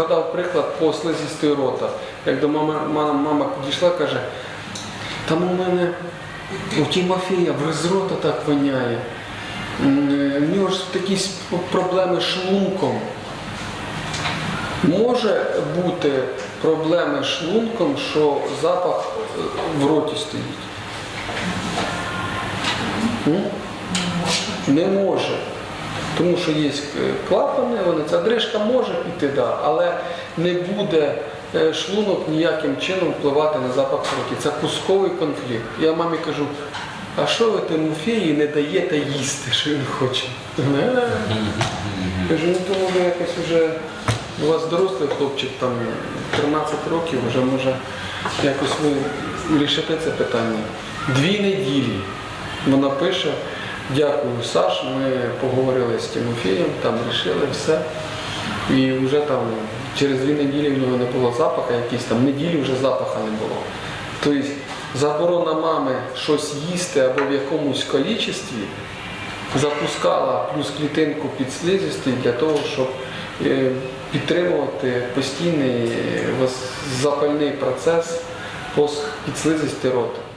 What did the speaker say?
згадав приклад по слизістої рота. Як до мами, мама, мама підійшла, каже, там у мене у Тімофія в рота так воняє. М, е, нього ж такі проблеми з шлунком. Може бути проблеми з шлунком, що запах е, в роті стоїть. М? Не може. Тому що є е, клапани, вони, ця дрижка може піти, да, але не буде е, шлунок ніяким чином впливати на запах роті. Це кусковий конфлікт. Я мамі кажу, а що ви Тимофії не даєте їсти, що він хоче? «Е». Кажу, ну тому ви якось вже, у вас дорослий хлопчик, там 13 років, вже може якось ви рішите це питання. Дві неділі. Вона пише, дякую, Саш, ми поговорили з Тимофієм, там рішили все. І вже там через дві неділі в нього не було запаха, якісь там неділі вже запаха не було. Тобто заборона мами щось їсти або в якомусь кількості запускала плюс клітинку підслизистий для того, щоб е, підтримувати постійний е, запальний процес по підслизисті рота.